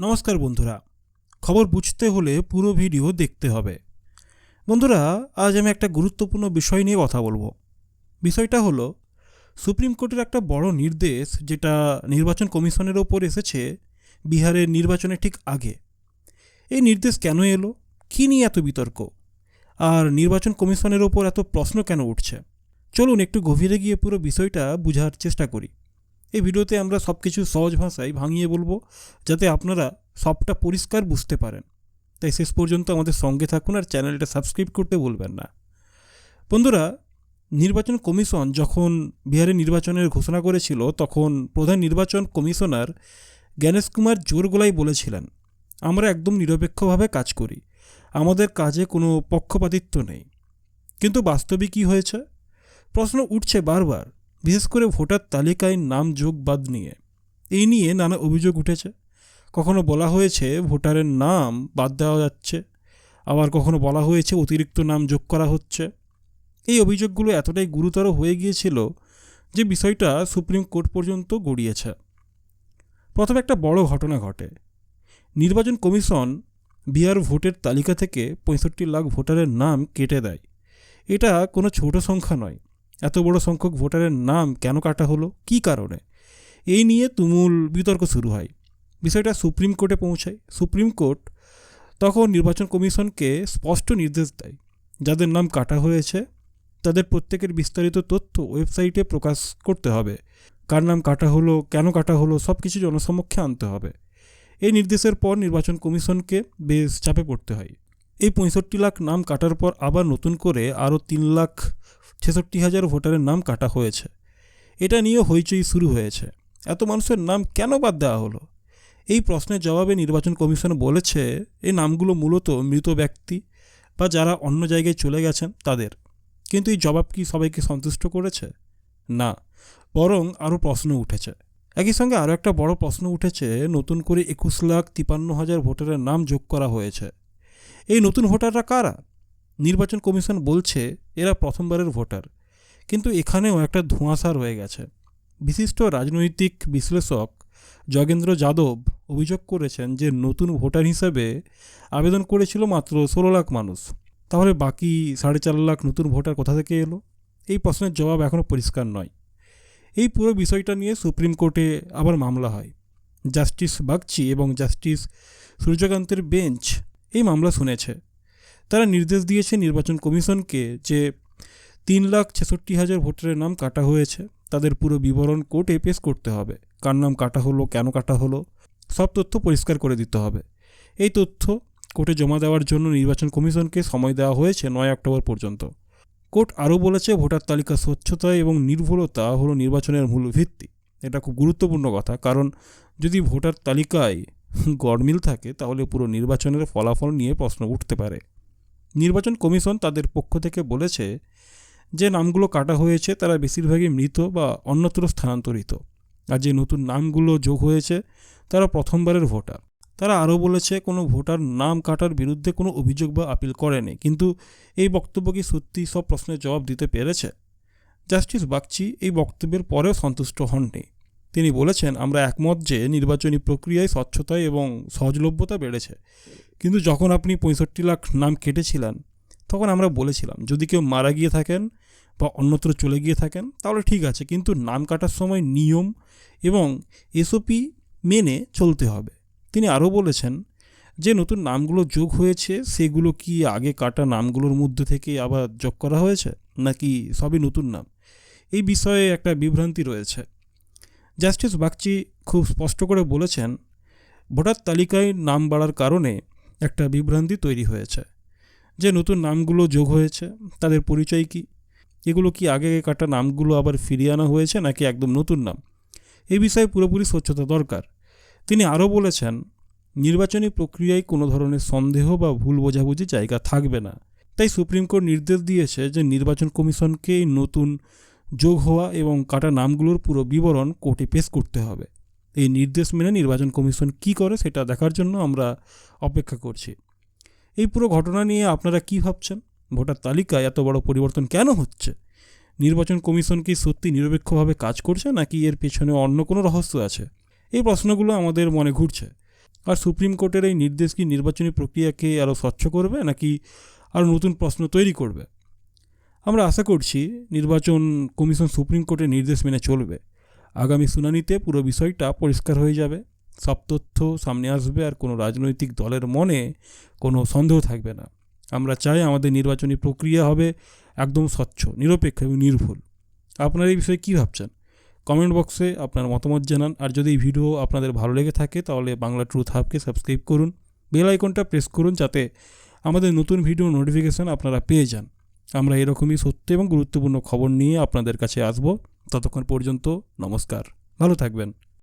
নমস্কার বন্ধুরা। খবর বুঝতে হলে পুরো ভিডিও দেখতে হবে। বন্ধুরা, আজ আমি একটা গুরুত্বপূর্ণ বিষয় নিয়ে কথা বলব। বিষয়টা হলো, সুপ্রিম কোর্টের একটা বড় নির্দেশ যেটা নির্বাচন কমিশনের ওপর এসেছে বিহারের নির্বাচনের ঠিক আগে। এই নির্দেশ কেন এলো? কী নিয়ে এত বিতর্ক? আর নির্বাচন কমিশনের ওপর এত প্রশ্ন কেন উঠছে? চলুন একটু গভীরে গিয়ে পুরো বিষয়টা বোঝার চেষ্টা করি। এই ভিডিওতে আমরা সব কিছু সহজ ভাষায় ভাঙিয়ে বলব, যাতে আপনারা সবটা পরিষ্কার বুঝতে পারেন। তাই শেষ পর্যন্ত আমাদের সঙ্গে থাকুন আর চ্যানেলটা সাবস্ক্রাইব করতে বলবেন না। বন্ধুরা, নির্বাচন কমিশন যখন বিহারে নির্বাচনের ঘোষণা করেছিল, তখন প্রধান নির্বাচন কমিশনার জ্ঞানেশ কুমার জোর বলেছিলেন, আমরা একদম নিরপেক্ষভাবে কাজ করি, আমাদের কাজে কোনো পক্ষপাতিত্ব নেই। কিন্তু বাস্তবে কী হয়েছে? প্রশ্ন উঠছে বারবার বিশেষ করে ভোটার তালিকায় নাম, যোগ, বাদ নিয়ে। এই নিয়ে নানা অভিযোগ উঠেছে। কখনো বলা হয়েছে ভোটারের নাম বাদ দেওয়া যাচ্ছে। আবার কখনো বলা হয়েছে অতিরিক্ত নাম যোগ করা হচ্ছে। এই অভিযোগগুলো এতটাই গুরুতর হয়ে গিয়েছিল যে বিষয়টা সুপ্রিম কোর্ট পর্যন্ত গড়িয়েছে। প্রথমে একটা বড় ঘটনা ঘটে। নির্বাচন কমিশন বিহার ভোটের তালিকা থেকে পঁয়ষট্টি লাখ ভোটারের নাম কেটে দেয়। এটা কোনো ছোট সংখ্যা নয়। এত বড় সংখ্যক ভোটারের নাম কেন কাটা হলো? কী কারণে? এই নিয়ে তুমুল বিতর্ক শুরু হয়। বিষয়টা সুপ্রিম কোর্টে পৌঁছায়। সুপ্রিম কোর্ট তখন নির্বাচন কমিশনকে স্পষ্ট নির্দেশ দেয়। যাদের নাম কাটা হয়েছে, তাদের প্রত্যেকের বিস্তারিত তথ্য ওয়েবসাইটে প্রকাশ করতে হবে। কার নাম কাটা হলো, কেন কাটা হলো সব কিছু জনসমক্ষে আনতে হবে। এই নির্দেশের পর নির্বাচন কমিশনকে বেশ চাপে পড়তে হয়। এই পঁয়ষট্টি লাখ নাম কাটার পর আবার নতুন করে আরও তিন লাখ ছেষট্টি হাজার ভোটারের নাম কাটা হয়েছে। এটা নিয়ে হইচই শুরু হয়েছে। এত মানুষের নাম কেন বাদ দেওয়া হলো? এই প্রশ্নের জবাবে নির্বাচন কমিশন বলেছে, এই নামগুলো মূলত মৃত ব্যক্তি বা যারা অন্য জায়গায় চলে গেছেন তাদের। কিন্তু এই জবাব কি সবাইকে সন্তুষ্ট করেছে? না, বরং আরও প্রশ্ন উঠেছে। একই সঙ্গে আরও একটা বড় প্রশ্ন উঠেছে, নতুন করে একুশ লাখ তিপান্ন হাজার ভোটারের নাম যোগ করা হয়েছে। এই নতুন ভোটাররা কারা? নির্বাচন কমিশন বলছে এরা প্রথমবারের ভোটার, কিন্তু এখানেও একটা ধোঁয়াশা রয়ে গেছে। বিশিষ্ট রাজনৈতিক বিশ্লেষক যোগেন্দ্র যাদব অভিযোগ করেছেন যে নতুন ভোটার হিসেবে আবেদন করেছিল মাত্র ষোলো লাখ মানুষ। তাহলে বাকি সাড়ে চার লাখ নতুন ভোটার কোথা থেকে এলো? এই প্রশ্নের জবাব এখনও পরিষ্কার নয়। এই পুরো বিষয়টা নিয়ে সুপ্রিম কোর্টে আবার মামলা হয়। জাস্টিস বাগচি এবং জাস্টিস সূর্যকান্তের বেঞ্চ এই মামলা শুনেছে। তারা নির্দেশ দিয়েছে নির্বাচন কমিশনকে যে তিন লাখ ছেষট্টি হাজার ভোটারের নাম কাটা হয়েছে, তাদের পুরো বিবরণ কোর্টে পেশ করতে হবে। কার নাম কাটা হলো, কেন কাটা হলো, সব তথ্য পরিষ্কার করে দিতে হবে। এই তথ্য কোর্টে জমা দেওয়ার জন্য নির্বাচন কমিশনকে সময় দেওয়া হয়েছে নয় অক্টোবর পর্যন্ত। কোর্ট আরও বলেছে, ভোটার তালিকা স্বচ্ছতা এবং নির্ভুলতা হলো নির্বাচনের মূল ভিত্তি। এটা খুব গুরুত্বপূর্ণ কথা, কারণ যদি ভোটার তালিকায় গড়মিল থাকে, তাহলে পুরো নির্বাচনের ফলাফল নিয়ে প্রশ্ন উঠতে পারে। নির্বাচন কমিশন তাদের পক্ষ থেকে বলেছে যে নামগুলো কাটা হয়েছে তারা বেশিরভাগই মৃত বা অন্যত্র স্থানান্তরিত। আর যে নতুন নামগুলো যোগ হয়েছে, তারা প্রথমবারের ভোটার। তারা আরও বলেছে কোনো ভোটার নাম কাটার বিরুদ্ধে কোনো অভিযোগ বা আপিল করেনি, কিন্তু এই বক্তব্য কি সত্যি সব প্রশ্নের জবাব দিতে পেরেছে? জাস্টিস বাগচি এই বক্তব্যের পরেও সন্তুষ্ট হননি। তিনি বলেছেন, আমরা একমত যে নির্বাচনী প্রক্রিয়ায় স্বচ্ছতা এবং সহজলভ্যতা বেড়েছে। কিন্তু যখন আপনি পঁয়ষট্টি লাখ নাম কেটেছিলেন, তখন আমরা বলেছিলাম, যদি কেউ মারা গিয়ে থাকেন বা অন্যত্র চলে গিয়ে থাকেন, তাহলে ঠিক আছে, কিন্তু নাম কাটার সময় নিয়ম এবং এসওপি মেনে চলতে হবে। তিনি আরও বলেছেন, যে নতুন নামগুলো যোগ হয়েছে, সেগুলো কি আগে কাটা নামগুলোর মধ্যে থেকে আবার যোগ করা হয়েছে? নাকি সবই নতুন নাম? এই বিষয়ে একটা বিভ্রান্তি রয়েছে। জাস্টিস বাগচি খুব স্পষ্ট করে বলেছেন, ভোটার তালিকায় নাম বাড়ার কারণে একটা বিভ্রান্তি তৈরি হয়েছে। যে নতুন নামগুলো যোগ হয়েছে, তাদের পরিচয় কি? এগুলো কি আগে কাটা নামগুলো আবার ফিরিয়ে আনা হয়েছে নাকি একদম নতুন নাম? এই বিষয়ে পুরোপুরি স্বচ্ছতা দরকার। তিনি আরও বলেছেন, নির্বাচনী প্রক্রিয়ায় কোনো ধরনের সন্দেহ বা ভুল বোঝাবুঝি জায়গা থাকবে না। তাই সুপ্রিম কোর্ট নির্দেশ দিয়েছে যে নির্বাচন কমিশনকে নতুন যোগ হওয়া এবং কাটা নামগুলোর পুরো বিবরণ কোর্টে পেশ করতে হবে। এই নির্দেশ মেনে নির্বাচন কমিশন কি করে সেটা দেখার জন্য আমরা অপেক্ষা করছি। এই পুরো ঘটনা নিয়ে আপনারা কি ভাবছেন? ভোটার তালিকায় এত বড় পরিবর্তন কেন হচ্ছে? নির্বাচন কমিশন কি সত্যি নিরপেক্ষভাবে কাজ করছে নাকি এর পেছনে অন্য কোনো রহস্য আছে? এই প্রশ্নগুলো আমাদের মনে ঘুরছে। আর সুপ্রিম কোর্টের এই নির্দেশ কি নির্বাচনী প্রক্রিয়াকে আরও স্বচ্ছ করবে নাকি আরও নতুন প্রশ্ন তৈরি করবে? আমরা আশা করছি নির্বাচন কমিশন সুপ্রিম কোর্টের নির্দেশ মেনে চলবে। আগামী শুনানিতে পুরো বিষয়টা পরিষ্কার হয়ে যাবে। সব তথ্য সামনে আসবে আর কোনো রাজনৈতিক দলের মনে কোনো সন্দেহ থাকবে না। আমরা চাই আমাদের নির্বাচনী প্রক্রিয়া হবে একদম স্বচ্ছ, নিরপেক্ষ এবং নির্ভুল। আপনারা এই বিষয়ে কী ভাবছেন? কমেন্ট বক্সে আপনার মতামত জানান। আর যদি এই ভিডিও আপনাদের ভালো লেগে থাকে, তাহলে বাংলা ট্রুথ হাবকে সাবস্ক্রাইব করুন। বেল আইকনটা প্রেস করুন যাতে আমাদের নতুন ভিডিও নোটিফিকেশান আপনারা পেয়ে যান। আমরা এরকমই সত্য এবং গুরুত্বপূর্ণ খবর নিয়ে আপনাদের কাছে আসব। ততক্ষণ পর্যন্ত নমস্কার। ভালো থাকবেন।